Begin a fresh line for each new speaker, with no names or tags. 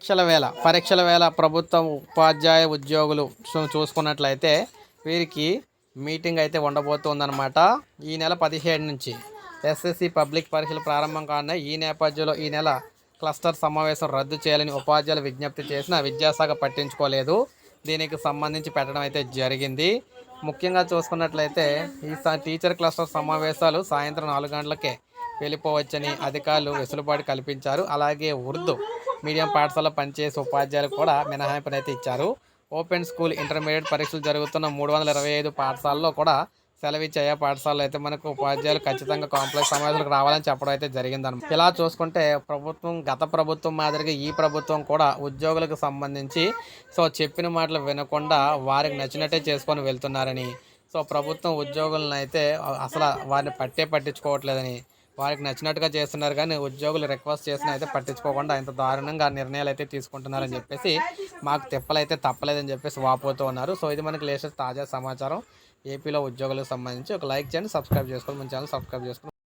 పరీక్షల వేళ పరీక్షల వేళ ప్రభుత్వ ఉపాధ్యాయ ఉద్యోగులు చూసుకున్నట్లయితే వీరికి మీటింగ్ అయితే ఉండబోతుందన్నమాట. ఈ నెల పదిహేడు నుంచి ఎస్ఎస్సి పబ్లిక్ పరీక్షలు ప్రారంభం కానీ ఈ నేపథ్యంలో ఈ నెల క్లస్టర్ సమావేశం రద్దు చేయాలని ఉపాధ్యాయులు విజ్ఞప్తి చేసిన విద్యాశాఖ పట్టించుకోలేదు. దీనికి సంబంధించి పెట్టడం అయితే జరిగింది. ముఖ్యంగా చూసుకున్నట్లయితే ఈ స- టీచర్ క్లస్టర్ సమావేశాలు సాయంత్రం నాలుగు గంటలకే వెళ్ళిపోవచ్చని అధికారులు వెసులుబాటు కల్పించారు. అలాగే ఉర్దూ మీడియం పాఠశాల పనిచేసే ఉపాధ్యాయులు కూడా మినహాయింపునైతే ఇచ్చారు. ఓపెన్ స్కూల్ ఇంటర్మీడియట్ పరీక్షలు జరుగుతున్న మూడు వందల ఇరవై ఐదు పాఠశాలలో కూడా సెలవిచ్చాయా. పాఠశాలలో అయితే మనకు ఉపాధ్యాయులు ఖచ్చితంగా కాంప్లెక్స్ సమావేశాలకు రావాలని చెప్పడం అయితే జరిగిందనమాట ఇలా చూసుకుంటే ప్రభుత్వం గత ప్రభుత్వం మాదిరిగా ఈ ప్రభుత్వం కూడా ఉద్యోగులకు సంబంధించి సో చెప్పిన మాటలు వినకుండా వారికి నచ్చినట్టే చేసుకొని వెళ్తున్నారని. సో ప్రభుత్వం ఉద్యోగులను అయితే అసలు వారిని పట్టే పట్టించుకోవట్లేదని వారికి నచ్చినట్టుగా చేస్తున్నారు కానీ ఉద్యోగులు రిక్వెస్ట్ చేసిన అయితే పట్టించుకోకుండా ఇంత దారుణంగా నిర్ణయాలు అయితే తీసుకుంటున్నారని చెప్పేసి మాకు తిప్పలైతే తప్పలేదని చెప్పేసి వాపోతూ ఉన్నారు. సో ఇది మనకి లేటెస్ట్ తాజా సమాచారం. ఏపీలో ఉద్యోగులకు సంబంధించి ఒక లైక్ చేయండి సబ్స్క్రైబ్ చేసుకోండి మన ఛానల్ సబ్స్క్రైబ్ చేసుకోండి.